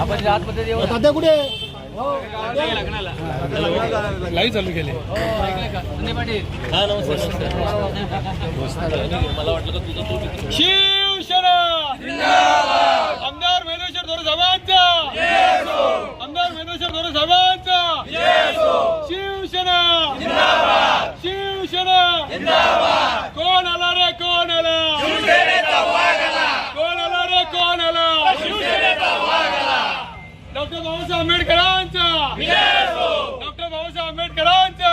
आपण आतमध्ये येऊ तात्या कुठे? लाईव्ह चालू केले. शिवसेना! आमदार मेनेश्वर धोरे साहेबांचा! आमदार मेनेश्वर धोरे साहेबांचा! शिवसेना! शिवसेना! कोण आला रे कोण आला? कोण आला रे कोण आला? डॉक्टर बाबासाहेब आंबेडकरांचा! डॉक्टर बाबासाहेब आंबेडकरांचा!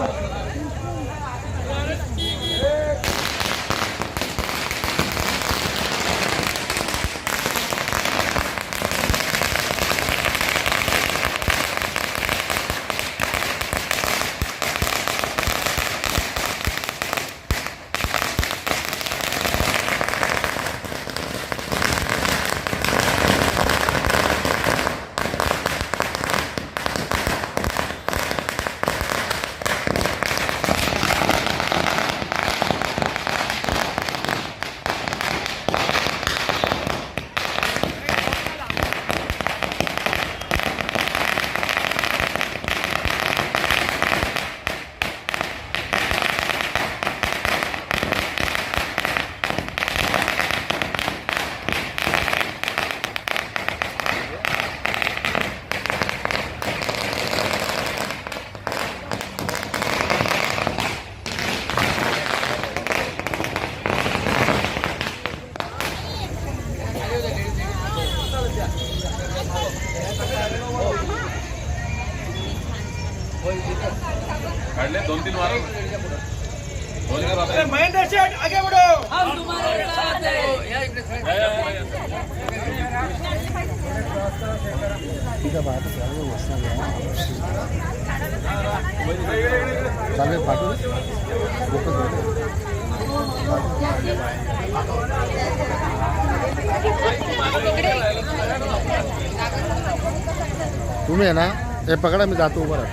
तुम्ही आहे ना हे पकडा मी जातो उभा राहा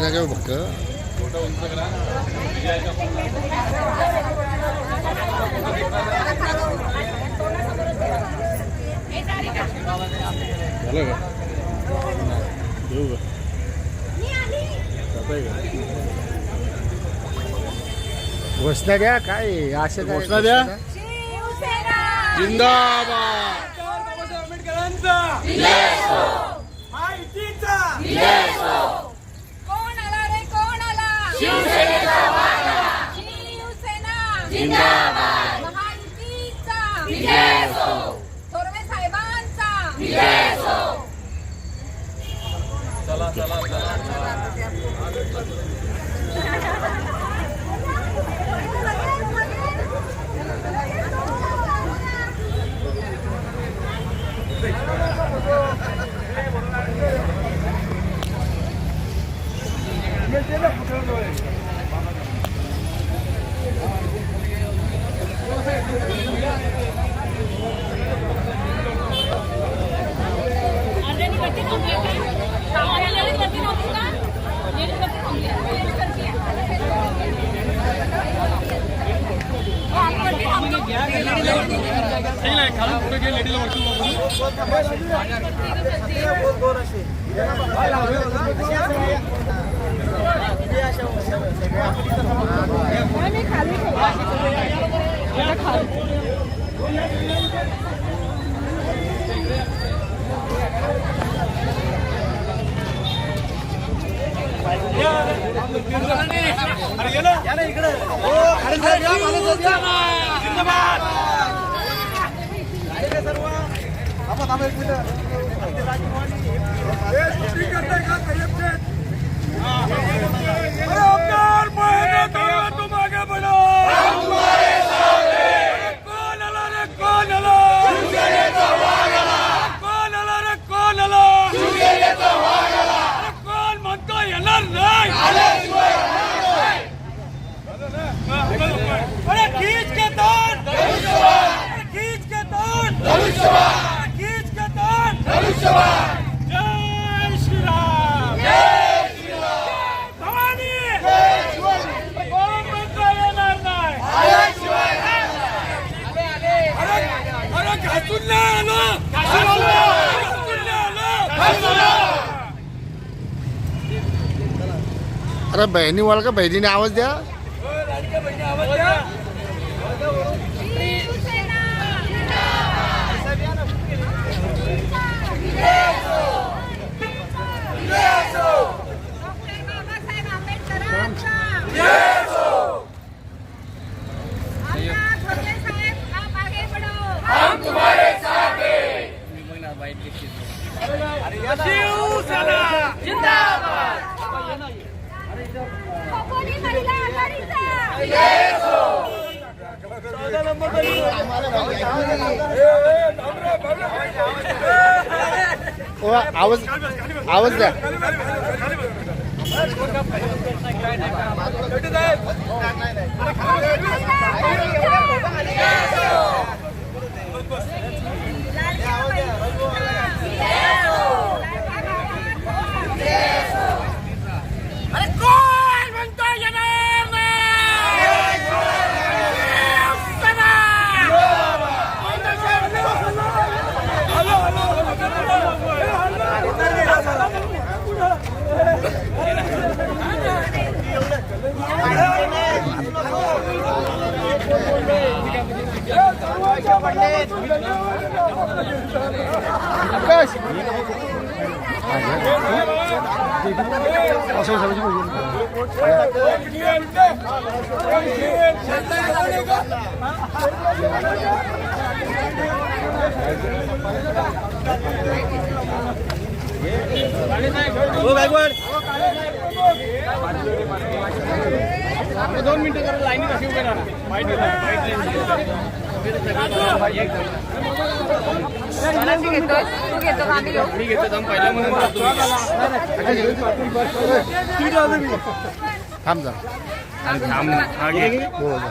ना काय फक्त. झालं का? का घोषणा द्या काय असे घोषणा द्या. जिंदाबाद. Давай. अरे ये ना या ना इकडे जिंदाबाद अरे अब्दुल मोहम्मद तुम आगे बढ़ो अरे बहिणी वळ का बहिणीने आवाज द्या बाबासाहेब आंबेडकरांचा आमदार भोसले साहेब आप आगे बढ़ो खोपोली महिला आघाडीचा ओ, आवाज आवाज द्या. दोन मिनिटं जरा लाईनीत अशी उभे? मी घेतो दम पहिला म्हणून थांब जा. हो जा.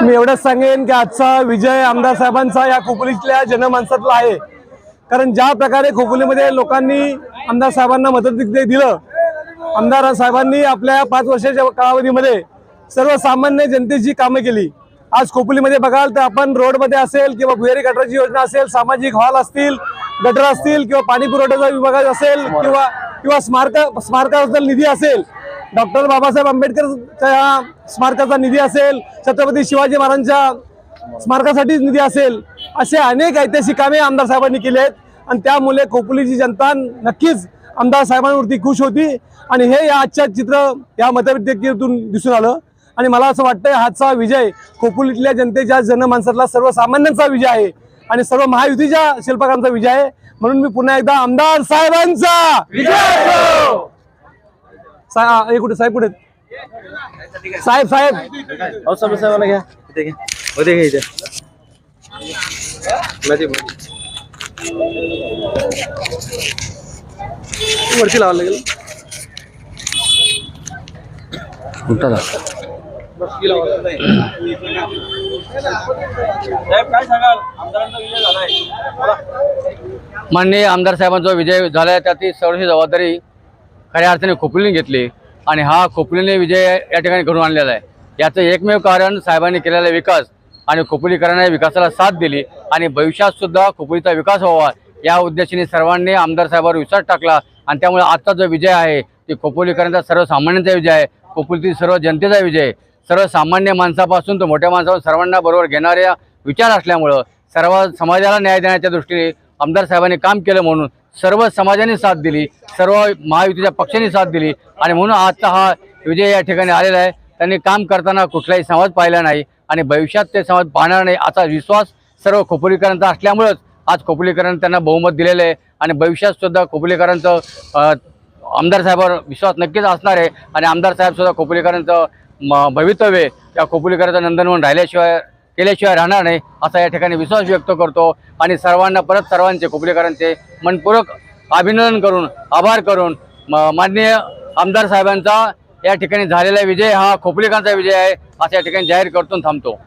मी एवढंच सांगेन की आजचा विजय आमदार साहेबांचा या खोपोलीतल्या जनमानसातला आहे. कारण ज्या प्रकारे खोपोलीमध्ये लोकांनी आमदार साहेबांना मदत दिलं आमदार साहेबांनी आपल्या पाच वर्षाच्या कालावधीमध्ये सर्वसामान्य जनतेची कामं केली. आज खोपोलीमध्ये बघाल तर आपण रोडमध्ये असेल किंवा भुयारी गटराची योजना असेल सामाजिक हॉल असतील गटर असतील किंवा पाणी पुरवठ्याचा विभाग असेल किंवा किंवा स्मारक स्मारकाबद्दल निधी असेल डॉक्टर बाबासाहेब आंबेडकरच्या स्मारकाचा निधी असेल छत्रपती शिवाजी महाराजांच्या स्मारकासाठीच निधी असेल असे अनेक ऐतिहासिक कामे आमदार साहेबांनी केली आहेत. आणि त्यामुळे खोपोलीची जनता नक्कीच आमदार साहेबांवरती खुश होती. आणि हे या आजच्या चित्र या मतपेटिकेतून दिसून आलं. आणि मला असं वाटतं हाचा विजय खोपोलीतल्या जनतेच्या जनमानसातला सर्वसामान्यांचा विजय आहे. आणि सर्व महायुतीच्या शिल्पकारांचा विजय आहे. म्हणून मी पुन्हा एकदा आमदार साहेबांचा विजय असो! सा- हे कुठे? साहेब कुठे? साहेब साहेब. वरती लावायला लागेल. माननीय आमदार साहेबांचा विजय झाला त्याची सर्वशी जबाबदारी खऱ्या अर्थाने खोपलीने घेतली आणि हा खोपलीने विजय या ठिकाणी घडून आणलेला आहे. याचं एकमेव कारण साहेबांनी केलेला विकास आणि खोपोलीकरांना विकासाला साथ दिली आणि भविष्यात सुद्धा खोपोलीचा विकास व्हावा या उद्देशाने सर्वांनी आमदार साहेबांवर विश्वास टाकला आणि त्यामुळे आजचा जो विजय आहे ती खोपोलीकरांचा सर्वसामान्यांचा विजय आहे खोपोलीतील सर्व जनतेचा विजय आहे. सर्वसामान्य माणसापासून तर मोठ्या माणसावर सर्वांना बरोबर घेणाऱ्या विचार असल्यामुळं सर्व समाजाला न्याय देण्याच्या दृष्टीने आमदार साहेबांनी काम केलं म्हणून सर्व समाजाने साथ दिली सर्व महायुतीच्या पक्षांनी साथ दिली आणि म्हणून आजचा हा विजय या ठिकाणी आलेला आहे. त्यांनी काम करताना कुठलाही समाज पाहिला नाही आणि भविष्यात ते समाज पाहणार नाही असा विश्वास सर्व खोपोलीकरांचा असल्यामुळंच आज खोपोलीकरांनी त्यांना बहुमत दिलेलं आहे आणि भविष्यातसुद्धा खोपोलीकरांचं आमदार साहेबांवर विश्वास नक्कीच असणार आहे आणि आमदार साहेबसुद्धा खोपोलीकरांचं म- भवितव्य या खोपोलीकरांचं नंदन म्हणून राहिल्याशिवाय केल्याशिवाय राहणार नाही असा या ठिकाणी विश्वास व्यक्त करतो. आणि सर्वांना परत सर्वांचे खोपोलीकरांचे मनपूर्वक अभिनंदन करून आभार करून माननीय आमदार साहेबांचा या ठिकाणी झालेला विजय हा खोपोलीकरांचा विजय आहे असं या ठिकाणी जाहीर करतो थांबतो.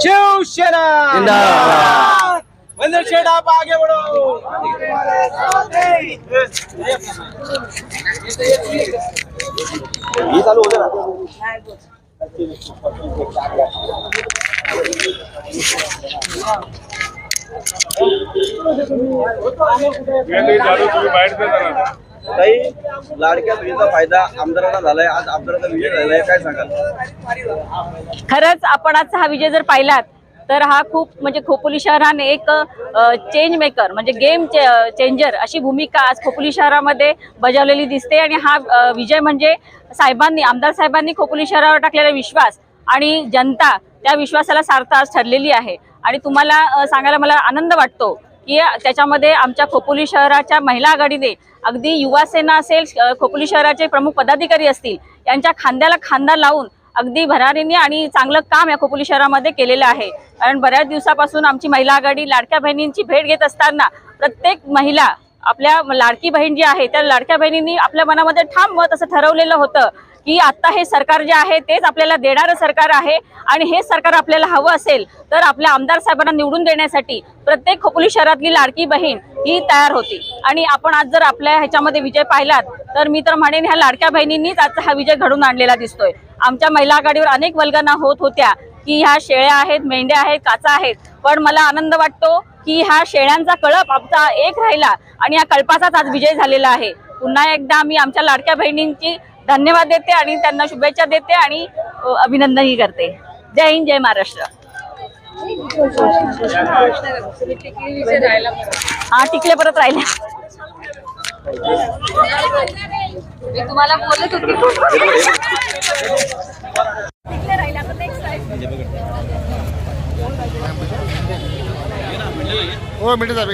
शिवसेना! ही चालू होते ना? काही लाडक्या विजेचा फायदा आमदारांना झालाय. आज आमदाराचा विजय झालाय. काय सांगाल? खरंच आपण आजचा हा विजय जर पाहिलात तर हा खूप म्हणजे खोपोली शहराने एक चेंज मेकर म्हणजे गेम चे चेंजर अशी भूमिका आज खोपोली शहरामध्ये बजावलेली दिसते. आणि हा विजय म्हणजे साहेबांनी आमदार साहेबांनी खोपोली शहरावर टाकलेला विश्वास आणि जनता त्या विश्वासाला सार्थ आज ठरलेली आहे. आणि तुम्हाला सांगायला मला आनंद वाटतो की त्याच्यामध्ये आमच्या खोपोली शहराच्या महिला आघाडीने अगदी युवासेना असेल खोपोली शहराचे प्रमुख पदाधिकारी असतील यांच्या खांद्याला खांदा लावून अगदी भरारीने आणि चांगलं काम या खोपोली शहरामध्ये केलेलं आहे. कारण बऱ्याच दिवसापासून आमची महिला आघाडी लाडक्या बहिणींची भेट घेत असताना प्रत्येक महिला आपल्या लाडकी बहीण जी आहे त्या लाडक्या बहिणींनी आपल्या मनामध्ये ठाम मत असं ठरवलेलं होतं की आता हे सरकार जे आहे तेच आपल्याला देणारं सरकार आहे आणि हे सरकार आपल्याला हवं असेल तर आपल्या आमदार साहेबांना निवडून देण्यासाठी प्रत्येक खोपोली शहरातली लाडकी बहीण ही तयार होती. आणि आपण आज जर आपल्या ह्याच्यामध्ये विजय पाहिलात तर मी तर म्हणेन ह्या लाडक्या बहिणींनीच आजचा हा विजय घडून आणलेला दिसतोय. आमच्या महिला आघाडीवर अनेक वल्गना होत होत्या की ह्या शेळ्या आहेत मेंढ्या आहेत काचा आहेत. पण मला आनंद वाटतो की ह्या शेळ्यांचा कळप आमचा एक राहिला आणि या कळपाचाच आज विजय झालेला आहे. पुन्हा एकदा आम्ही आमच्या लाडक्या बहिणींची धन्यवाद देते आणि त्यांना शुभेच्छा देते आणि अभिनंदनही करते. जय हिंद जय महाराष्ट्र. हा टिकले परत राहिल्या. मी तुम्हाला बोलत होती. हो मिठे साहेब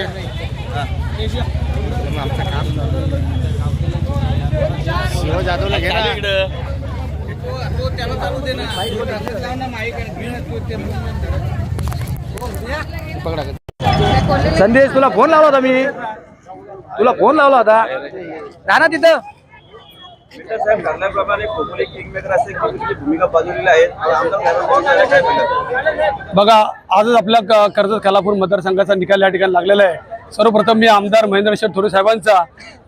आमचं काम शिव जाधवला घे ना. पकडा. संदेश तुला फोन लावला होता मी. तुला फोन लावला होता? राहा ना तिथं. साहेब ठरल्याप्रमाणे खोपोली किंगमेकर असे खोपोलीची भूमिका बाजूलेली आहे आज आमदार साहेबांचा विजय झालाय, काय सांगाल बघा आजच आपल्या क- कर्जत खालापूर मतदारसंघाचा निकाल या ठिकाणी लागलेला आहे. सर्वप्रथम मी आमदार महेंद्र शेठ थोरे साहेबांचा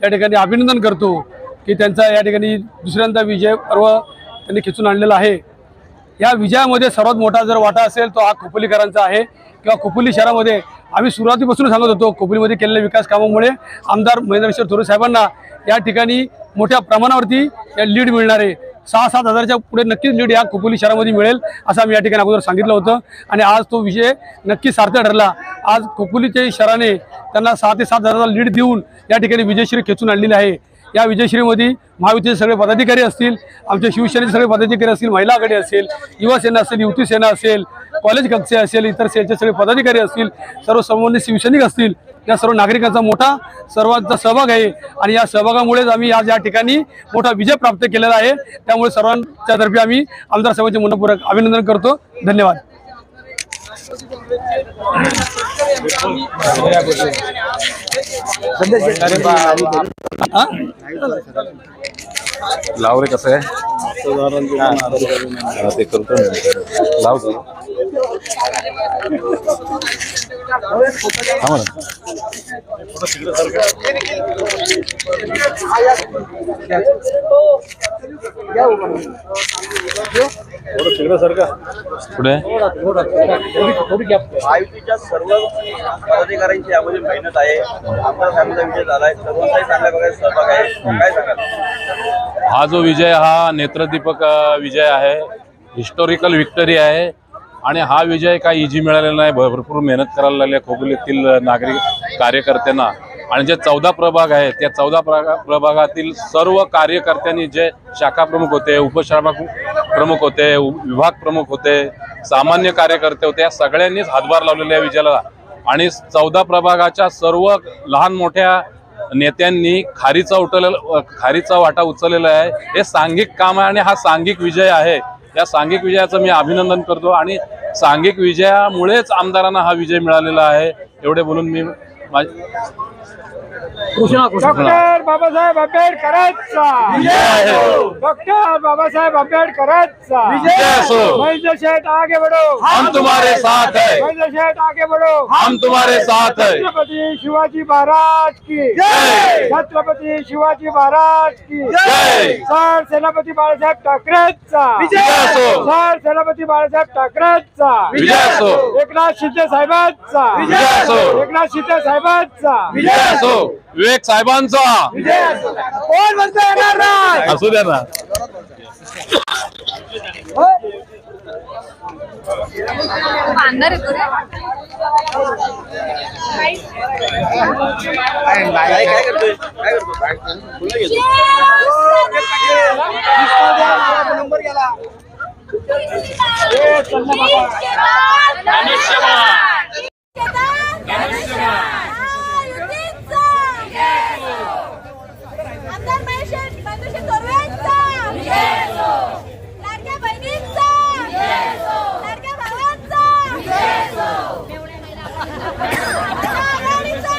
या ठिकाणी अभिनंदन करतो की त्यांचा या ठिकाणी दुसऱ्यांदा विजय पर्व त्यांनी खिचून आणलेला आहे. या विजयामध्ये सर्वात मोठा जर वाटा असेल तो हा खोपोलीकरांचा आहे किंवा खोपोली शहरामध्ये आम्ही सुरुवातीपासून सांगत होतो कोपरीमध्ये केलेल्या विकास कामामुळे आमदार महेंद्रश्वर थोरे साहेबांना या ठिकाणी मोठ्या प्रमाणावरती या लीड मिळणार आहे. सहा सात हजारच्या पुढे नक्कीच लीड या खोपोली शहरामध्ये मिळेल असं आम्ही या ठिकाणी अगोदर सांगितलं होतं. आणि आज तो विषय नक्की सार्थ ठरला. आज खोपोलीच्या शहराने त्यांना सहा ते सात हजाराचा लीड देऊन या ठिकाणी विजयश्री खेचून आणलेली आहे. या विजयश्रीमध्ये महायुतीचे सगळे पदाधिकारी असतील आमच्या शिवसेनेचे सगळे पदाधिकारी असतील महिला आघाडी असेल युवा सेना असेल युवती सेना असेल कॉलेज कक्षे असेल इतर सेलचे सगळे पदाधिकारी असतील सर्व संबंधित शिवसैनिक असतील या सर्व नागरिकांचा मोठा सर्वांचा सहभाग आहे. आणि या सहभागामुळेच आम्ही आज या ठिकाणी मोठा विजय प्राप्त केलेला आहे. त्यामुळे सर्वांच्या तर्फे आम्ही आमदार साहेबांचे मनपूर्वक अभिनंदन करतो. धन्यवाद? लाव रे कसं आहे? हा, ते करतो लाव तू. पुढे? महायुतीच्या सर्व पदाधिकाऱ्यांची यामध्ये मेहनत आहे. आमदार साहेबांचा विजय झालाय. सर्वांचाही चांगल्या प्रकारे सहभाग आहे. काय सांगाल? हा जो विजय हा नेत्रदीपक विजय आहे हिस्टॉरिकल विक्टरी आहे. आणि हा विजय काही इजी मिळालेला नाही भरपूर मेहनत करायला लागली आहे खोपोलीतील नागरिक कार्यकर्त्यांना. आणि जे चौदा प्रभाग आहेत त्या चौदा प्रभागातील सर्व कार्यकर्त्यांनी जे शाखा प्रमुख होते उपशाखा प्रमुख होते उ- विभाग प्रमुख होते सामान्य कार्यकर्ते होते या सगळ्यांनीच हातभार लावलेला आहे विजयाला. आणि चौदा प्रभागाच्या सर्व लहान मोठ्या नेत्यांनी खारीचा उठवलेला खारीचा वाटा उचललेला आहे. हे सांघिक काम आहे आणि हा सांघिक विजय आहे. या सांघिक विजयाचं मी अभिनंदन करतो आणि सांघिक विजयामुळेच आमदारांना हा विजय मिळालेला आहे. एवढे बोलून मी माझ- डॉक्टर बाबासाहेब आंबेडकरांचा. डॉक्टर बाबासाहेब आंबेडकरांचा. महेंद्र शेठ आगे बढ़ो. हम तुम्हारे साथ है। महेंद्र शेठ आगे बढ़ो. हम तुम्हारे साथ है। छत्रपति शिवाजी महाराज की. जय! छत्रपति शिवाजी महाराज की. जय! सर सेनापती बाळासाहेब ठाकरेंचा! सर सेनापती बाळासाहेब ठाकरेंचा! एकनाथ शिंदे साहेबांचा! एकनाथ शिंदे साहेबांचा. विजय असो. विवेक साहेबांचा. विजय असो. कोण म्हणतो येणार नाही? असू द्या ना. बांधणार आमदार महेश महेश तोरवेंचा लाडक्या बहिणींचा लाडक्या भावांचा आघाडीचा.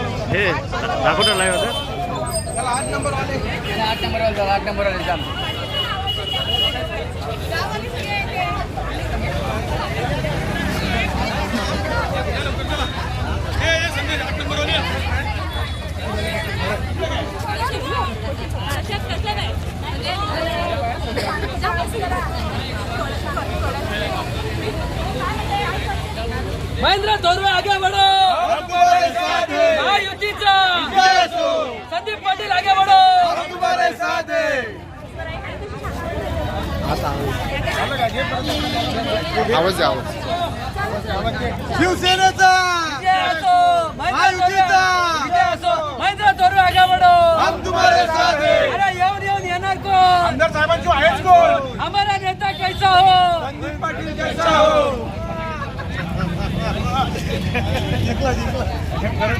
हो, बहिणींना भावात मदत करतात. बायकांचे आठ नंबर घेतात. महेंद्र धोरवे आगे बढ़ो महायुतीचा संदीप पाटील आगे बढ़ो आवाज द्या आवाज शिवसेनेचा महायुतीचा महेंद्र धोरवे आगे बढ़ो हम तुम्हारे साथ अरे येऊन येऊन येणार साहेबांची आहेच कोण? हमारा नेता कैसा हो. संदीप पाटील कैसा हो. मेघेश्वर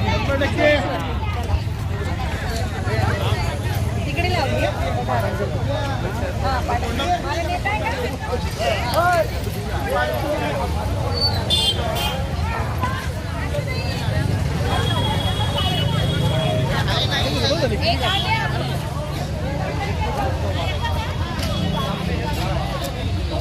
धोरे साहेबांचा आमदार मेघेश्वर धोरे साहेबांचा कोण आला रे कोण आला शिवसेनेचा कोण आला रे कोण आला शिवसेनेचा आमदार मेघेश्वर धोरे साहेबांचा आमदार मेघेश्वर धोरे साहेबांचा डॉक्टर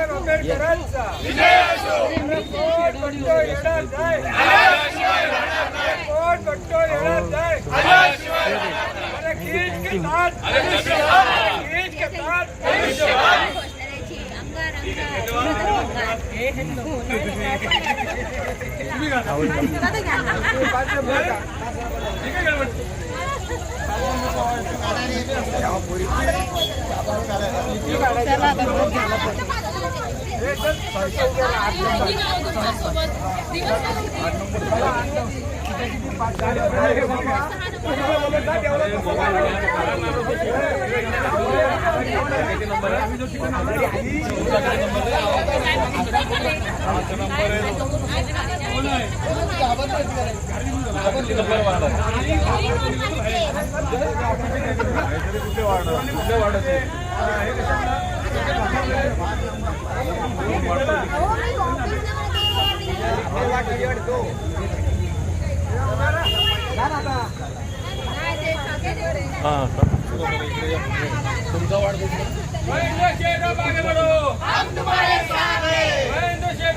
डॉक्टर बाबासाहेब आंबेडकरांचा कोण बघतो येणार नाही कोण बघतो येणार नाही अरे खीच के साथ खीच के साथ महेंद्र शेठ आप आगे बढ़ो हम तुम्हारे साथ हैं. महेंद्र शेठ